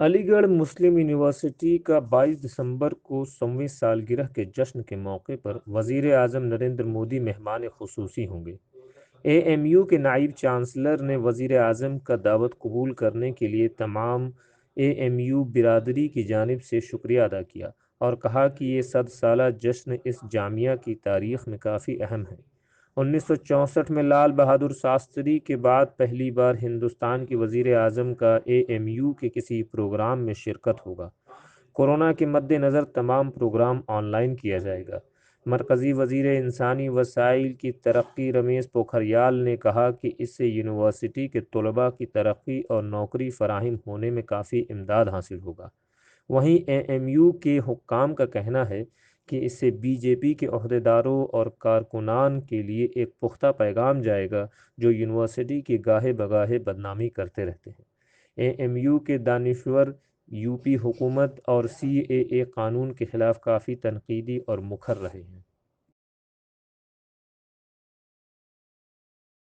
अलीगढ़ मुस्लिम university का 22 दिसंबर को सौवीं सालगिरह के जश्न के मौके पर वज़ीर अजम नरेंद्र मोदी मेहमान खसूसी होंगे। एएमयू के नायब चांसलर ने वज़ीर अजम का दावत कबूल करने के लिए तमाम एएमयू बिरादरी की जानब से शुक्रिया अदा किया और कहा कि ये सद साल जश्न इस जामिया की तारीख़ में काफ़ी अहम है। 1964 में लाल बहादुर शास्त्री के बाद पहली बार हिंदुस्तान की वज़ी अजम का एएमयू के किसी प्रोग्राम में शिरकत होगा। कोरोना के मद्देनज़र तमाम प्रोग्राम ऑनलाइन किया जाएगा। मरकज़ी वज़ीर इंसानी वसाइल की तरक्की रमेश पोखरियाल ने कहा कि इससे यूनिवर्सिटी के तलबा की तरक्की और नौकरी फ़राहम होने में काफ़ी इमदाद हासिल होगा। वहीं ए एम यू के हुक्काम का कहना है कि इससे बीजेपी के अहदेदारों और कारकुनान के लिए एक पुख्ता पैगाम जाएगा, जो यूनिवर्सिटी की गाहे बगाहे बदनामी करते रहते हैं। ए एम यू के दानश्वर, यूपी हुकूमत और सी ए ए कानून के ख़िलाफ़ काफ़ी तनकीदी और मुखर रहे हैं।